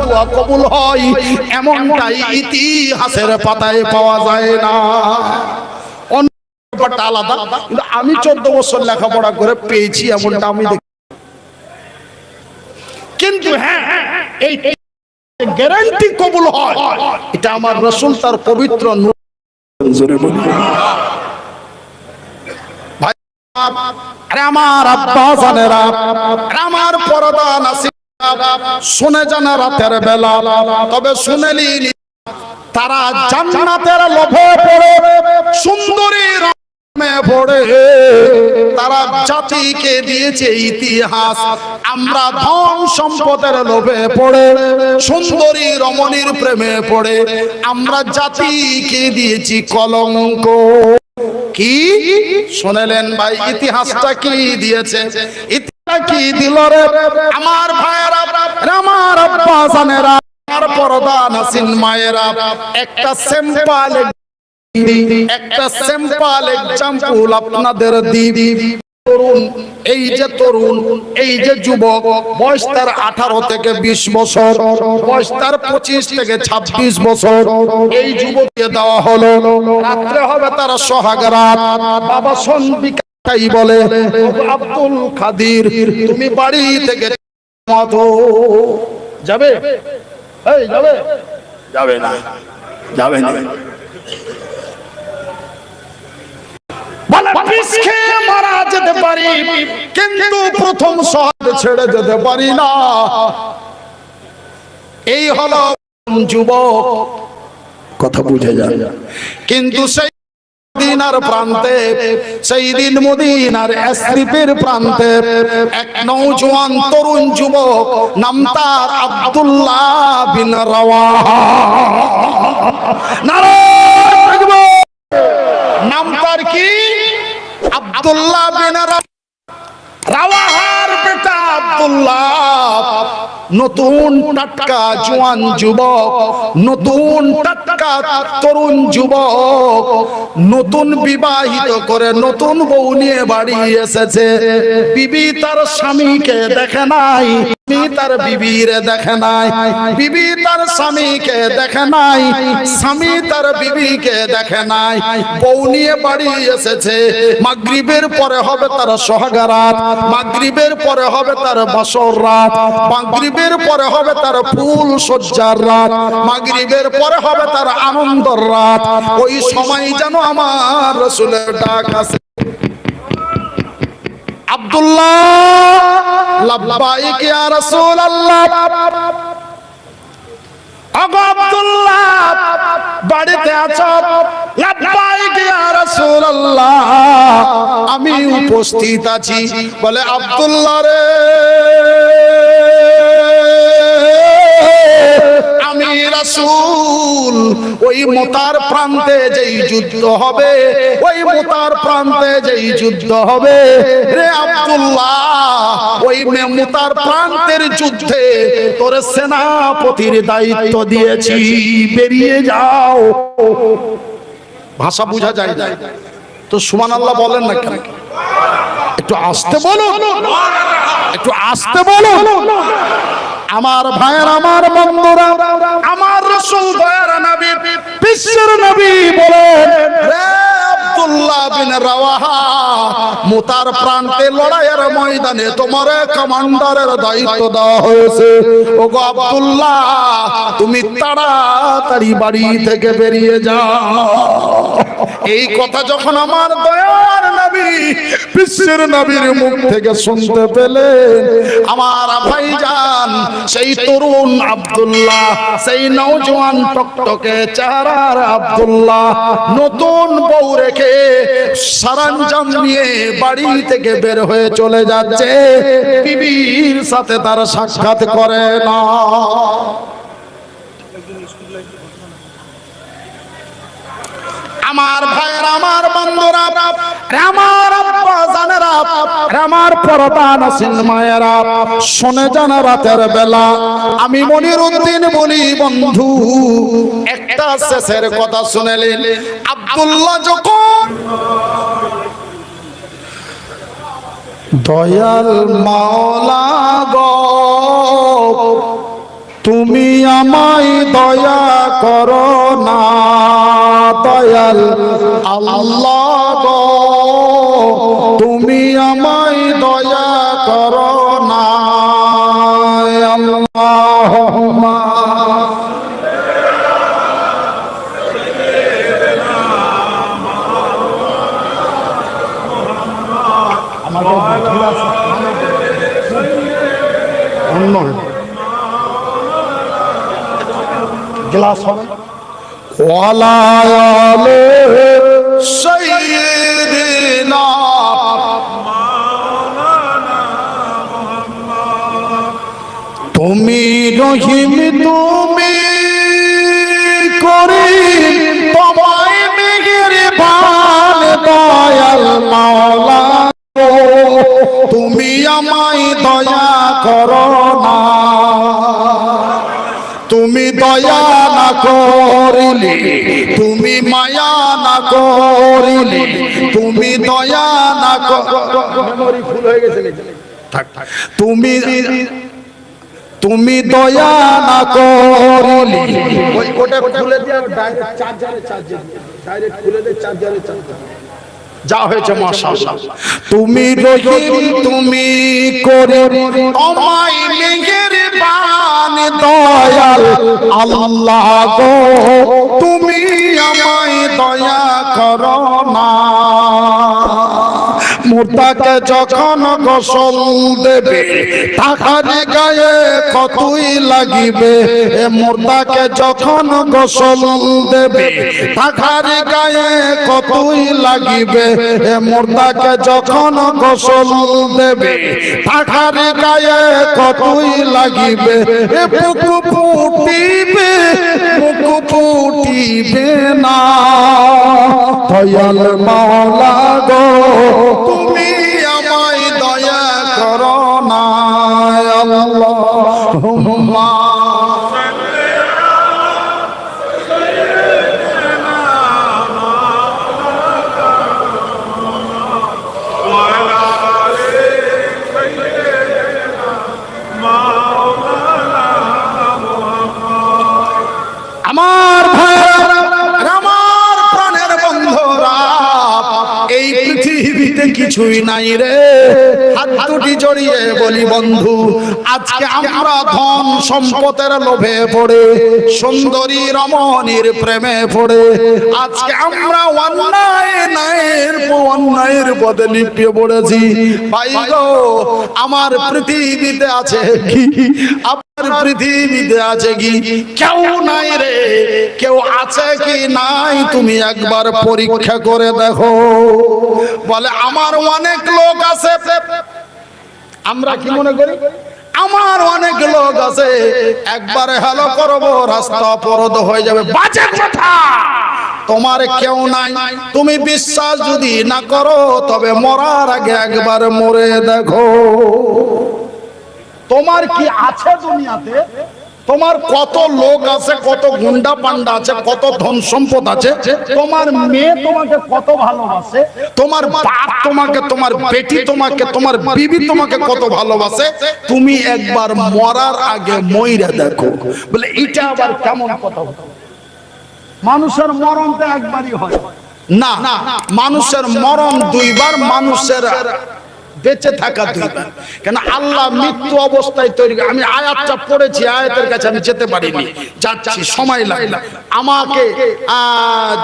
দোয়া কবুল হয় এমনটাই ইতিহাসের পাতায় পাওয়া যায় না। ব্যাপারটা আলাদা কিন্তু আমি চোদ্দ বছর লেখাপড়া করে পেয়েছি এমনটা আমি দেখি কিন্তু হ্যাঁ এই গ্যারান্টি কবুল হয় এটা আমার রসুল তার পবিত্র নূর। জোরে বলি আমার আব্বা জানেরা আরে আমার পরদা নাসি শুনে জানা রাতের বেলা, তবে শুনেলি তারা জান্নাতের লোভে পড়ে, সুন্দরী তারা জাতিকে দিয়েছে ইতিহাস, আমরা ধন সম্পদের লোভে পড়ে, সুন্দরী রমণীর প্রেমে পড়ে, আমরা জাতিকে দিয়েছি কলঙ্ক। কি? শুনেলেন ভাই, ইতিহাসটা কি দিয়েছে? কি দিল রে? আমার ভাইয়েরা আমার আব্বা জানেরা, আমার পরদা নাসিন মায়েরা। একটা সিম্পল একটা সিম্পল এক্সাম্পল আপনাদের দিই। তরুণ, এই যে তরুণ, এই যে যুবক, বয়স তার আঠারো থেকে বিশ বছর, বয়স তার পঁচিশ থেকে ছাব্বিশ বছর। এই যুবককে দেওয়া হলো। রাত্রে হবে তারা সোহাগরাত বাবা সন্বিকাই বলে আব্দুল খাদির তুমি বাড়ি থেকে মতো যাবে? এই যাবে? যাবে না যাবে না। বলে বিষ খেয়ে মারা যেতে পারি কিন্তু প্রথম শহর ছেড়ে যেতে পারি না। এই হলো যুবক। কথা বুঝে যায় কিন্তু সেই মদিনার প্রান্তে সেই দিন মদিনার এসরিফের প্রান্তে এক নৌজওয়ান তরুণ যুবক নাম তার আব্দুল্লাহ বিন রাওয়াহা। নাম তার কি? আব্দুল্লাহ বিন রাওয়াহার বেটা আব্দুল্লাহ। নতুন টাটকা জোয়ান যুবক, নতুন টাটকা তরুণ যুবক, নতুন বিবাহিত করে নতুন বউ নিয়ে বাড়ি এসেছে। বিবি তার স্বামীকে দেখে নাই। স্বামী তার বিবির দেখে নাই। বিবি তার স্বামীকে দেখে নাই। স্বামী তার বিবিকে দেখে নাই। বউ নিয়ে বাড়ি এসেছে। মাগরিবের পরে হবে তার সোহাগারাত। মাগরিবের পরে হবে তার বাসর রাত মাগরিবের পরে হবে তার ফুল সজ্জার রাত। মাগরিবের পরে হবে তার আনন্দর রাত। ওই সময় যেন আমার রসুলের ডাক আছে আব্দুল্লাহ লাব্বাইক ইয়া রাসূলুল্লাহ। আগো আব্দুল্লাহ বাড়িতে আছো? আমি উপস্থিত আছি। বলে আব্দুল্লাহ রে আমি রাসূল। ওই মোতার প্রান্তে যেই যুদ্ধ হবে ওই মোতার প্রান্তে যেই যুদ্ধ হবে রে আব্দুল্লাহ ওই মোতার প্রান্তের যুদ্ধে তোর সেনাপতির দায়িত্ব দিয়েছি। বেরিয়ে যাও। ভাষা বোঝা যায় না। তো সুমান আল্লাহ বলেন না কেন? একটু আসতে বলো একটু আসতে বলো আমার ভাইয়ের আমার বন্ধুরা আমার রসুল দয়ার নবী বিশ্বের নবী বলেন প্রান্তে লড়াইয়ের ময়দানে তোমার কমান্ডারের দায়িত্ব দেওয়া হয়েছে। আব্দুল্লাহ, তুমি তাড়াতাড়ি বাড়ি থেকে বেরিয়ে যাও। এই কথা যখন আমার দয়ার নবী, বিশ্বের নবীর মুখ থেকে শুনতে পেলেন। আমার ভাইজান, সেই তরুণ আব্দুল্লাহ, সেই নওজোয়ান টকটকে চেহারার আব্দুল্লাহ, নতুন বউ রেখে সরঞ্জাম নিয়ে বাড়ি থেকে বের হয়ে চলে যাচ্ছে। বিবির সাথে তার সাক্ষাৎ করে না। আমার ভাইয়ের, আমার বন্ধুরা আমার আব্বা জানেরা আমার পরদান আছেন মায়েরা। শুনে জান রাতের বেলা, আমি মনির উদ্দিন বলি, বন্ধু, একটা শেষের কথা শুনেলেন আব্দুল্লাহ যখন দয়াল মাওলা গো তুমি আমায় দয়া করো না দয়াল আল্লাহ তুমি আমায় দয়া করো গ্লাস হবে। ওয়ালায়ালে সাইয়্যিদিনা তুমি রহিম তুমি না করিলে তুমি মায়া না করিলে তুমি দয়া না মেমোরি ফুল হয়ে গেছে তুমি তুমি দয়া না করিলে। ওই কোটা খুলে দিয়ে ডাইরেক্ট চার্জারে চার্জারে ডাইরেক্ট খুলে দিয়ে চার্জারে চার্জার যা হয়েছে মাশাআল্লাহ। তুমি রহিম তুমি করে আমায় পান দয়াল আল্লাহ গো তুমি আমায় দয়া করো না। মুর্দাকে যখন গোসল দেবে, তাহার গায়ে কতই লাগিবে? এ মুর্দাকে যখন গোসল দেবে, তাহার গায়ে কতই লাগিবে? এ মুর্দাকে যখন গোসল দেবে, তাহার গায়ে কতই লাগিবে? এ পুকু ফুটিবে পুকু ফুটিবে না। দয়াল মাওলা গো তুমি কিছুই নাই রে। হাত দুটি জড়িয়ে বলি, বন্ধু, আজকে আমরা ধন সম্পদের লোভে পড়ে, সুন্দরী রমণীর প্রেমে পড়ে। আজকে আমরা অন্যায় নায়ের অন্যায়ের পদে লিপিয়ে পড়েছি। ভাই আমার পৃথিবীতে আছে কি? পৃথিবীতে আছে কি? কেউ নাই রে। কেউ আছে কি নাই? তুমি একবার পরীক্ষা করে দেখো। বলে, আমার অনেক লোক আছে। আমরা কি মনে করি? আমার অনেক লোক আছে। একবারে হ্যালো করব, রাস্তা অবরোধ হয়ে যাবে। বাজে কথা। তোমার কেউ নাই। তুমি বিশ্বাস যদি না করো, তবে মরার আগে একবার মরে দেখো। তোমার কি আছে দুনিয়াতে? তোমার কত লোক আছে, কত গুন্ডা পান্ডা আছে, কত ধন সম্পদ আছে? তোমার মেয়ে তোমাকে কত ভালোবাসে? তোমার বাপ তোমাকে, তোমার বেটি তোমাকে, তোমার বিবি তোমাকে কত ভালোবাসে? তুমি একবার মরার আগে মইরা দেখো। বলে, এটা আবার কেমন কথা মানুষের মরণ তো একবারই হয়। না, মানুষের মরণ দুইবার, মানুষের বেঁচে থাকা দুইবার কেন আল্লাহ মৃত্যু অবস্থায় তৈরি আমি আয়াতটা পড়েছি, আয়াতের কাছে আমি যেতে পারিনি। যাচ্ছি, সময় লাগল আমাকে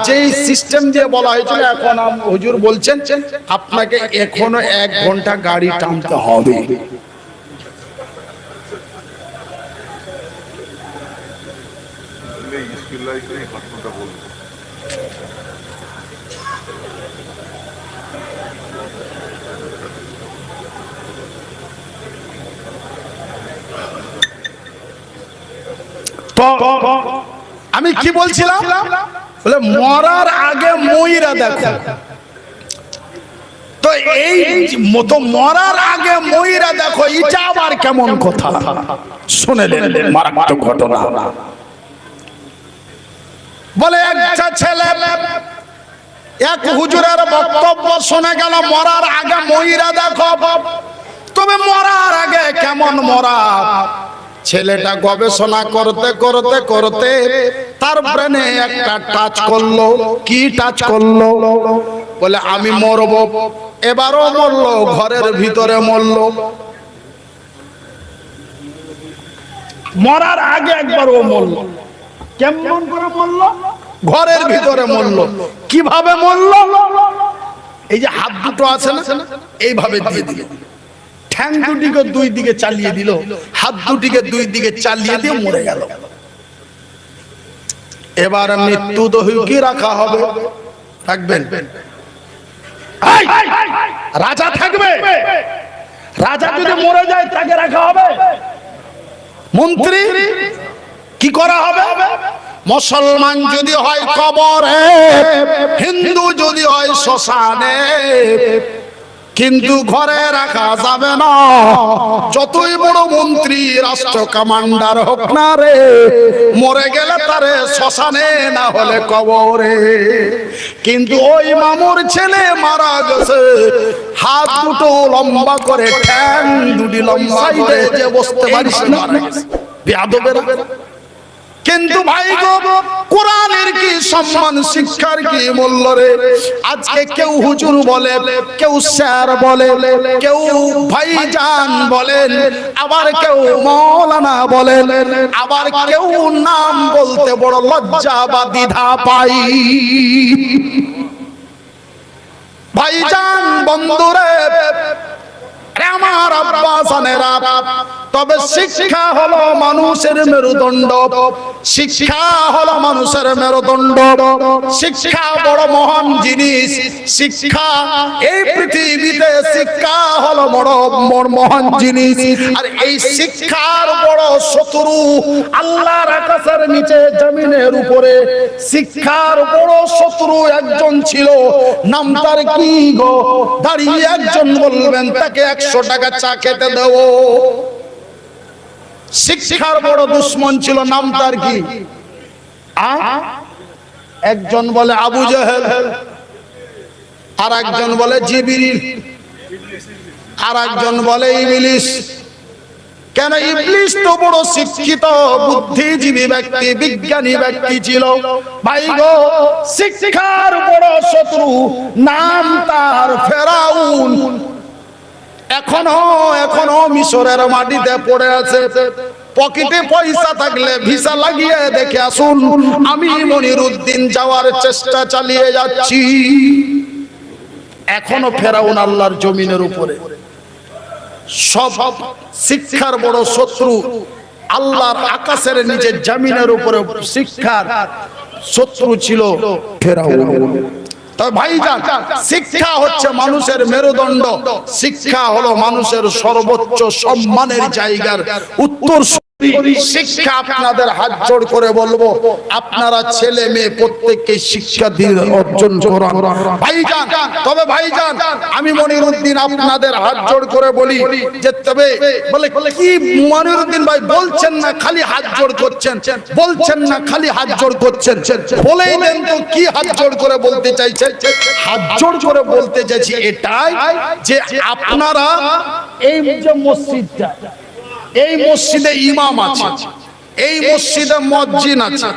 যেই সিস্টেম দিয়ে বলা হয়েছিল, এখন হুজুর বলছেন, আপনাকে এখনও এক ঘণ্টা গাড়ি টানতে হবে। আমি কি বলছিলাম? বলে, মরার আগে ময়রা দেখো। তো এই মতো মরার আগে ময়রা দেখো, এটা আবার কেমন কথা? শুনেলেন মারাত্মক ঘটনা। বলে, একটা ছেলে, এক হুজুরের বক্তব্য শোনা গেল, মরার আগে ময়রা দেখো। তবে মরার আগে কেমন মরা? ছেলেটা গবেষণা করতে করতে করতে তার ব্রেনে একটা টাচ করল। কি টাচ করল? বলে, আমি মরব। এবারও মরলো, ঘরের ভিতরে মরলো। মরার আগে একবার ও মরলো। কেমন করে মরল? ঘরের ভিতরে মরল। কীভাবে মরল? এই যে হাত দুটো আছে না, এইভাবে দিয়ে দিল। ঠ্যাং দুটিকে দুই দিকে চালিয়ে দিল, হাত দুটিকে দুই দিকে চালিয়ে দিয়ে মরে গেল। এবার মৃত্যু দহিকে রাখা হবে? থাকবেন রাজা থাকবে। রাজা যদি মরে যায়, তাকে রাখা হবে। মন্ত্রী, কি করা হবে? মুসলমান যদি হয় কবরে, হিন্দু যদি হয় শ্মশানে কিন্তু ঘরে রাখা যাবে না। যতই বড় মন্ত্রী রাষ্ট্র কমান্ডার হোক না রে মরে গেলে তারে শ্মশানে না হলে কবরে। কিন্তু ওই মামুর ছেলে মারা গেছে। হাত দুটো লম্বা করে ঠ্যাং দুটি লম্বা করে যে বসতে পারিস না। বেয়াদবেরা। কিন্তু ভাই গো, কোরআনের কি সম্মান, শিক্ষার কি মূল্য রে? আজকে কেউ হুজুর বলে, কেউ স্যার বলে, কেউ ভাইজান বলেন, আবার কেউ মৌলানা বলেন, আবার কেউ নাম বলতে বড় লজ্জা বা দ্বিধা পাই। ভাইজান বন্ধুরে আমার তবে শিক্ষা হলো মানুষের মেরুদণ্ড। শিক্ষা হলো মানুষের মেরুদণ্ড। শিক্ষা বড় মহান জিনিস। শিক্ষা, এই পৃথিবীতে শিক্ষা হলো বড় মহান জিনিস। আর এই শিক্ষার বড় শত্রু আল্লাহর আকাশের নিচে জমিনের উপরে শিক্ষার বড় শত্রু একজন ছিল। নাম তার কি গো? দাঁড়িয়ে একজন বলবেন, তাকে একশো টাকা চা খেতে দেবো। শিক্ষার বড় দুশ্মন ছিল, নাম তার কি? একজন বলে, আবু জাহেল। আর একজন বলে, জিবিরিল। আর একজন বলে, ইবলিস। কেন ইবলিস তো বড় শিক্ষিত, বুদ্ধিজীবী ব্যক্তি, বিজ্ঞানী ব্যক্তি ছিল? ভাই গো, শিক্ষার বড় শত্রু নাম তার ফেরাউন। এখনও এখনও মিশরের মাটিতে পড়ে আছে। পকেটে পয়সা থাকলে ভিসা লাগিয়ে দেখে আসুন, আমি মনির উদ্দিন যাওয়ার চেষ্টা চালিয়ে যাচ্ছি। এখনও ফেরাউন আল্লাহর জমিনের উপরে। সব শিক্ষার বড় শত্রু আল্লাহর আকাশের নিচে জামিনের উপরে শিক্ষার শত্রু ছিল শিক্ষা হচ্ছে মানুষের মেরুদণ্ড। শিক্ষা হলো মানুষের সর্বোচ্চ সম্মানের জায়গার উত্তর শিক্ষা আপনাদের হাত জোড় করে বলব। আপনারা ছেলে মেয়ে প্রত্যেককে শিক্ষা দিয়ে অর্জন ভাইজান, তবে ভাইজান, আমি মনিরুদ্দিন আপনাদের হাত জোড় করে বলি যে, তবে বলে কি মনিরুদ্দিন ভাই বলছেন না খালি হাত জোড় করছেন? বলছেন না খালি হাত জোড় করছেন? বলেই দেন তো কি হাত জোড় করে বলতে চাইছেন? হাত জোড় করে বলতে চাইছি এটাই যে আপনারা এই যে মসজিদটা এই মসজিদে ইমাম আছে। এই মসজিদে মসজিদ আছে।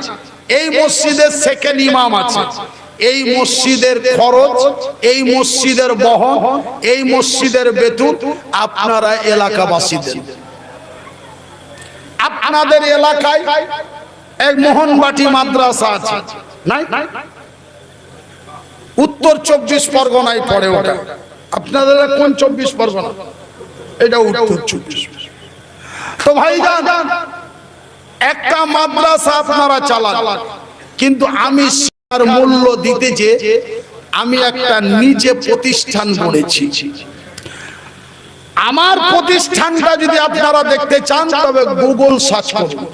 এই মসজিদে সেকেন্ড ইমাম আছে। এই মসজিদের খরচ, এই মসজিদের বহন, এই মসজিদের বেতন আপনারা এলাকাবাসীদের। আপনাদের এলাকায় এক মোহনবাটি মাদ্রাসা আছে। নাই? উত্তর চব্বিশ পরগনায় পড়ে ওটা। আপনাদের কোন চব্বিশ পরগনা? এটা উত্তর চব্বিশ তো ভাইজান, একটা মাদ্রাসা আপনারা চালান। কিন্তু আমি শিক্ষার মূল্য দিতে যে আমি একটা নিজে প্রতিষ্ঠান গড়েছি আমার প্রতিষ্ঠানটা যদি আপনারা দেখতে চান, তবে গুগল সার্চ করুন।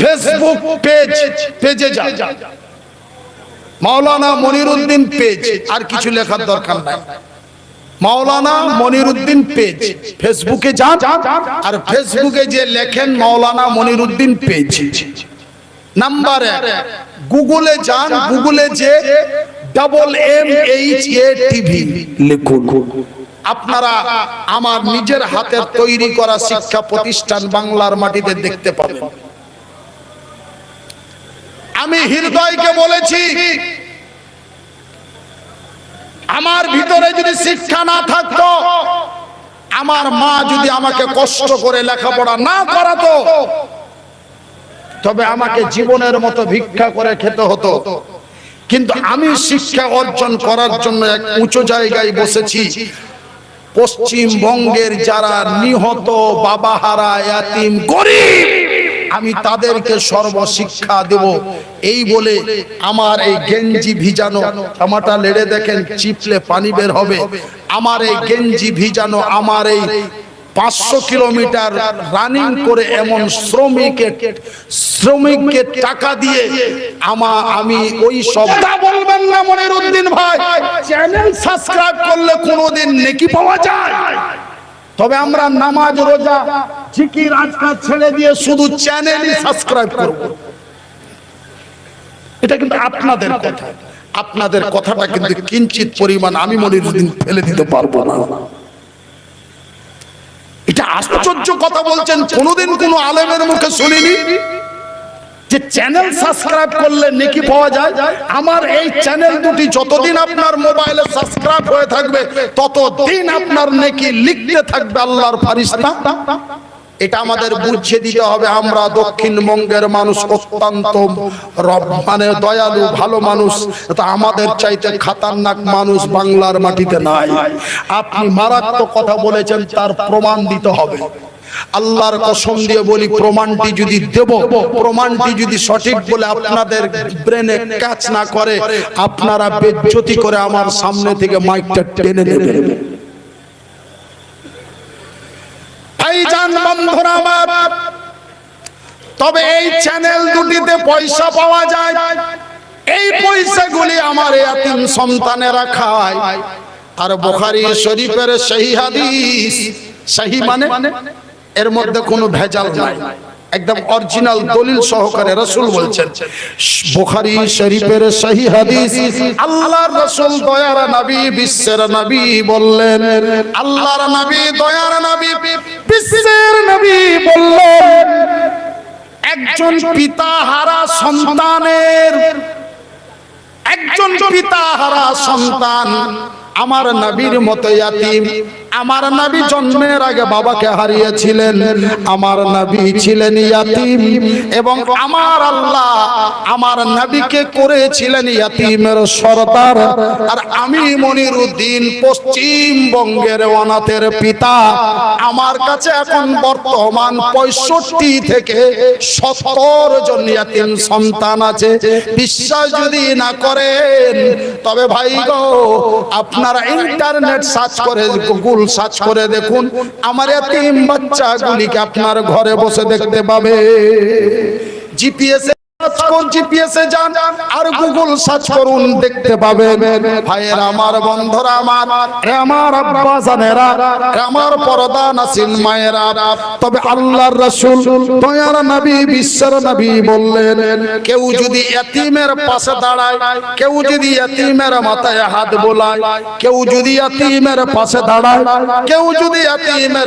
ফেসবুক পেজ, পেজে যান। মাওলানা মনিরুদ্দিন পেজ, আর কিছু লেখার দরকার নাই। মাওলানা মনিরুদ্দিন পেজ ফেসবুকে যান আর ফেসবুকে যে লেখেন মাওলানা মনিরুদ্দিন পেজ। নাম্বার এক গুগলে যান গুগলে যে double M H A TV লিখুন। আপনারা আমার নিজের হাতের তৈরি করা শিক্ষা প্রতিষ্ঠান বাংলার মাটিতে দেখতে পাবেন। আমি হৃদয়কে বলেছি আমার ভিতরে যদি শিক্ষা না থাকতো, আমার মা যদি আমাকে কষ্ট করে লেখাপড়া না করাতো, তবে আমাকে জীবনের মতো ভিক্ষা করে খেতে হতো। কিন্তু আমি শিক্ষা অর্জন করার জন্য এক উঁচু জায়গায় বসেছি। পশ্চিমবঙ্গের যারা নিহত বাবাহারা গরিব আমি তাদেরকে সর্বশিক্ষা দেব। এই বলে আমার এই গেঞ্জি ভিজানো জামাটা লেড়ে দেখেন চিপলে পানি বের হবে। আমার এই গেঞ্জি ভিজানো আমার এই পাঁচশো কিলোমিটার রানিং করে এমন শ্রমিকের শ্রমিককে টাকা দিয়ে আমা আমি ওই সব বলবেন না মনির উদ্দিন ভাই। চ্যানেল সাবস্ক্রাইব করলে কোনোদিন নেকি পাওয়া যায়। তবে আমরা নামাজ, রোজা, জিকির, আজকাল ছেড়ে দিয়ে শুধু চ্যানেলই সাবস্ক্রাইব করব। এটা কিন্তু আপনাদের কথা। আপনাদের কথাটা কিন্তু কিঞ্চিত পরিমাণ আমি মনির উদ্দিন ফেলে দিতে পারব না। এটা আশ্চর্য কথা বলছেন, কোনোদিন কোনো আলেমের মুখে শুনিনি? যে চ্যানেল সাবস্ক্রাইব করলে নেকি পাওয়া যায়, আমার এই চ্যানেল দুটি যতদিন আপনার মোবাইলে সাবস্ক্রাইব হয়ে থাকবে, ততদিন আপনার নেকি লিখতে থাকবে আল্লাহর ফারিস্তা এটা আমাদের বুঝিয়ে দিতে হবে, আমরা দক্ষিণবঙ্গের মানুষ অত্যন্ত মানে দয়ালু, ভালো মানুষ। তা আমাদের চাইতে খাতারনাক মানুষ বাংলার মাটিতে নাই। আপনি মারাত্মক কথা বলেছেন, তার প্রমাণ দিতে হবে। আল্লাহর কসম দিয়ে বলি প্রমাণটি যদি দেব প্রমাণটি যদি সঠিক বলে আপনাদের ব্রেনে কাজ না করে আপনারা বেজ্জতি করে আমার সামনে থেকে মাইকটা টেনে নেবেন। ভাইজান বন্ধুরা আমার তবে এই চ্যানেল দুটিতে পয়সা পাওয়া যায়। এই পয়সাগুলি আমার এতিম সন্তানেরা খায় আর বুখারী শরীফের সহি হাদিস সহি মানে? এর মধ্যে কোনো ভেজাল নাই। একদম অরিজিনাল দলিল সহকারে রাসূল বলছেন, বুখারী শরীফের সহি হাদিস, আল্লাহর রাসূল দয়ার নবী, বিশ্বের নবী বললেন, আল্লাহর নবী দয়ার নবী, বিশ্বের নবী বললেন, একজন পিতা হারা সন্তানের, একজন পিতা হারা সন্তান আমার নবীর মতো ইয়াতিম আমার নবী জন্মের আগে বাবাকে হারিয়েছিলেন। আমার নবী ছিলেন ইয়াতিম এবং আমার আল্লাহ আমার নবীকে করেছিলেন ইয়াতিমের সরদার। আর আমি মনিরুদ্দিন পশ্চিমবঙ্গের অনাথের পিতা। আমার কাছে এখন বর্তমান পঁয়ষট্টি থেকে সত্তর জন ইয়াতিম সন্তান আছে। বিশ্বাস যদি না করেন, তবে ভাই গো, আপনারা ইন্টারনেট সার্চ করে গুগল সার্চ করে দেখুন। আমার এতিম বাচ্চাগুলিকে আপনার ঘরে বসে দেখতে পাবে। জিপিএস জিপিএসে যান, আর গুগল সার্চ করুন, দেখতে পাবেন। ভাইয়ের, আমার বন্ধুরা, আমার আমার আব্বা জানেরা আমার পর্দা নাসিন মায়েরা। তবে আল্লাহর রাসূল দয়ার নবী, বিশ্বের নবী বললেন, কেউ যদি এতিমের পাশে দাঁড়ায়, কেউ যদি এতিমের মাথায় হাত বোলায়, কেউ যদি এতিমের পাশে দাঁড়ায়, কেউ যদি বোলায়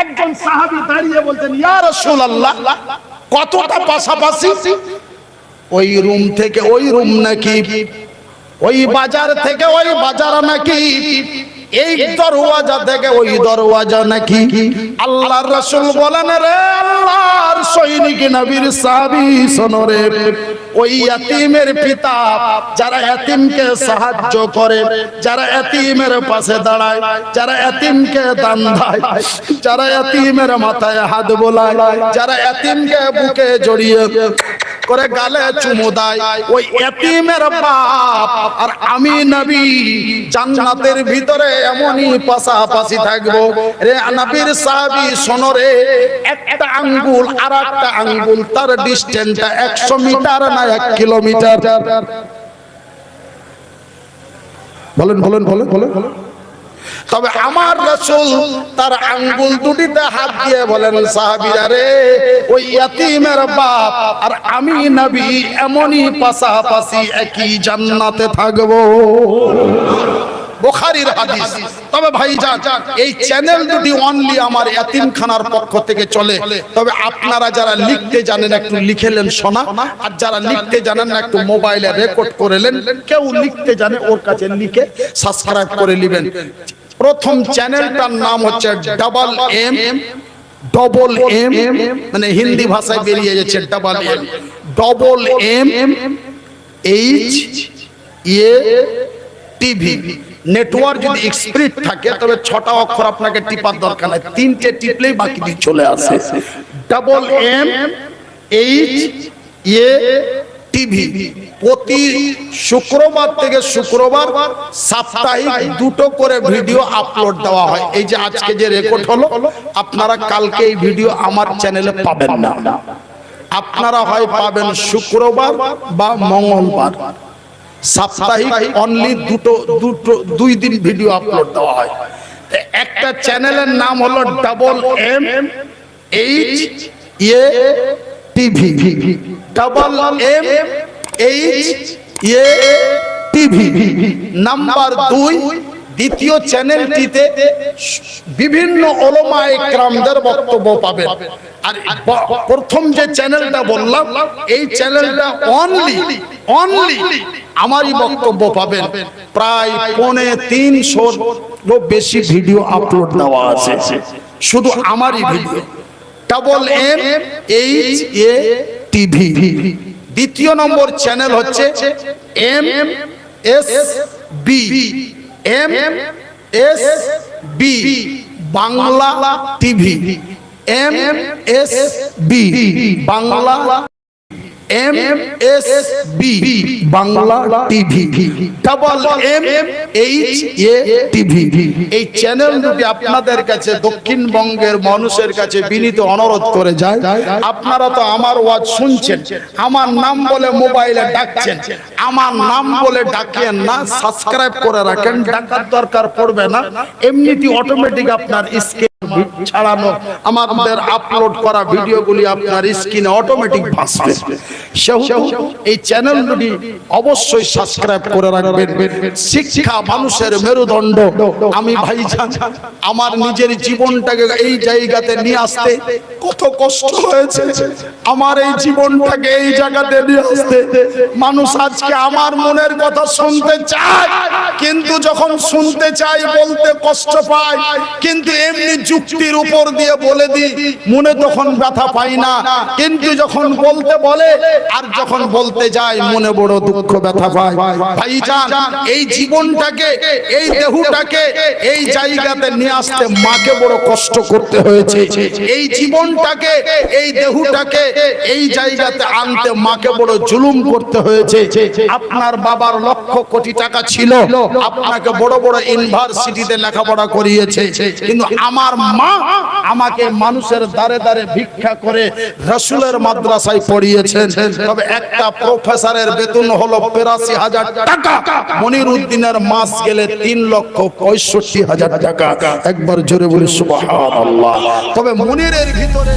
একজন সাহাবি দাঁড়িয়ে বলতেন, ইয়া রাসূলুল্লাহ, কতটা পাশাপাশি? ওই রুম থেকে ওই রুম নাকি, ওই বাজার থেকে ওই বাজার নাকি এই দরওয়াজা থেকে ওই দরওয়াজা নাকি আল্লাহর রাসূল বলেন রে আল্লাহর সৈনিক নবীর সাহাবী, শোনো রে। ওই এতিমের পিতা যারা এতিমকে সাহায্য করে, যারা এতিমের পাশে দাঁড়ায়, যারা এতিমকে দান দেয়, যারা এতিমের মাথায় হাত বোলায়, যারা এতিমকে বুকে জড়িয়ে করে গালে চুমু দেয়। ওই এতিমের বাপ আর আমি নবী, জান্নাতের ভিতরে এমনই পাশাপাশি থাকব। রে নবীর সাহাবী শোনো রে, একটা আঙ্গুল আর একটা আঙ্গুল, তার ডিস্টেন্সটা একশো মিটার না এক কিলোমিটার বলেন বলেন বলেন বলেন বলেন। তবে আমার রসুল তার আঙ্গুল দুটিতে হাত দিয়ে বলেন, সাহাবিরা রে, ওই ইয়াতিমের বাপ আর আমি নবী এমনই পাশাপাশি একই জান্নাতে থাকব। বুখারীর হাদিস। তবে ভাই এই চ্যানেল দুটি অনলি আমার এতিমখানার পক্ষ থেকে চলে। তবে আপনারা যারা লিখতে জানেন, একটু লিখেলেন শোনা আর যারা লিখতে জানেন না, একটু মোবাইলে রেকর্ড করেলেন কেউ লিখতে জানে, ওর কাছে লিখে সাবস্ক্রাইব করে নেবেন। প্রথম চ্যানেলটার নাম হচ্ছে ডাবল এম ডবল এম মানে হিন্দি ভাষায় বেরিয়ে যাচ্ছে double M double M H A TV network যদি স্প্রিট থাকে তবে ছটা অক্ষর আপনাকে টিপার দরকার নাই। তিনটে টিপলেই বাকি দিয়ে চলে আসে। Double M H A TV প্রতি শুক্রবার থেকে শুক্রবার সাপ্তাহিক দুটো করে ভিডিও আপলোড দেওয়া হয়। এই যে আজকে যে রেকর্ড হলো, আপনারা কালকে এই ভিডিও আমার চ্যানেলে পাবেন না। আপনারা হয় পাবেন শুক্রবার বা মঙ্গলবার। সাপ্তাহিক অনলি দুটো দুটো, দুই দিন ভিডিও আপলোড দেওয়া হয়। একটা চ্যানেলের নাম হলো double M H A TV double M H A TV number দুই, দ্বিতীয় চ্যানেলটিতে বিভিন্ন ওলমা একরামদের বক্তব্য পাবেন। আর প্রথম যে চ্যানেলটা বললাম, এই চ্যানেলটা অনলি অনলি আমারই বক্তব্য পাবেন। প্রায় পৌনে তিনশো বেশি ভিডিও আপলোড দেওয়া আছে। শুধু আমারই video. Double M H A TV. দ্বিতীয় নম্বর চ্যানেল হচ্ছে M S B. M S B. Bangla TV. M S B. Bangla M S B Bangla TV double M H A TV এই channel দুটি আপনাদের কাছে দক্ষিণবঙ্গের মানুষের কাছে বিনীত অনুরোধ করে যায়, আপনারা তো আমার ওয়াজ শুনছেন, আমার নাম বলে মোবাইলে ডাকছেন, আমার নাম বলে ডাকেন না সাবস্ক্রাইব করে রাখেন, ডাকার দরকার পড়বে না এমনিতে অটোমেটিক আপনার স্ক্রিন ছাড়ানো, আমাদের আপলোড করা ভিডিওগুলি আপনার স্ক্রিনে অটোমেটিক ভাসবে। সেহেতু এই চ্যানেলগুলি অবশ্যই সাবস্ক্রাইব করে রাখবেন। শিক্ষা মানুষের মেরুদণ্ড। আমি ভাইজান, আমার নিজের জীবনটাকে এই জায়গাতে নিয়ে আসতে কত কষ্ট হয়েছে। আমার এই জীবনটাকে এই জায়গাতে নিয়ে আসতে। মানুষ আজকে আমার মনের কথা শুনতে চায়, কিন্তু যখন শুনতে চাই বলতে কষ্ট পায়, কিন্তু এমনি যুক্তির উপর দিয়ে বলে দিই, মনে তখন ব্যথা পাই না। কিন্তু যখন বলতে বলে, আর যখন বলতে যায়, মনে বড় দুঃখ ব্যথা পায়। ভাইজান, এই জীবনটাকে, এই দেহটাকে, এই জায়গাতে নিয়ে আসতে মাকে বড় কষ্ট করতে হয়েছে। এই জীবনটাকে, এই দেহটাকে, এই জায়গাতে আনতে মাকে বড় জুলুম করতে হয়েছে। আপনার বাবার লক্ষ কোটি টাকা ছিল, আপনাকে বড় বড় ইউনিভার্সিটিতে লেখাপড়া করিয়েছে। কিন্তু আমার মা আমাকে মানুষের দ্বারে দ্বারে ভিক্ষা করে রসুলের মাদ্রাসায় পড়িয়েছেন। তবে একটা প্রফেসরের বেতন হলো বেরাশি হাজার টাকা। মনির উদ্দিনের মাস গেলে তিন লক্ষ পঁয়ষট্টি হাজার টাকা। একবার জোরে বলি সুবাহ তবে মনিরের ভিতরে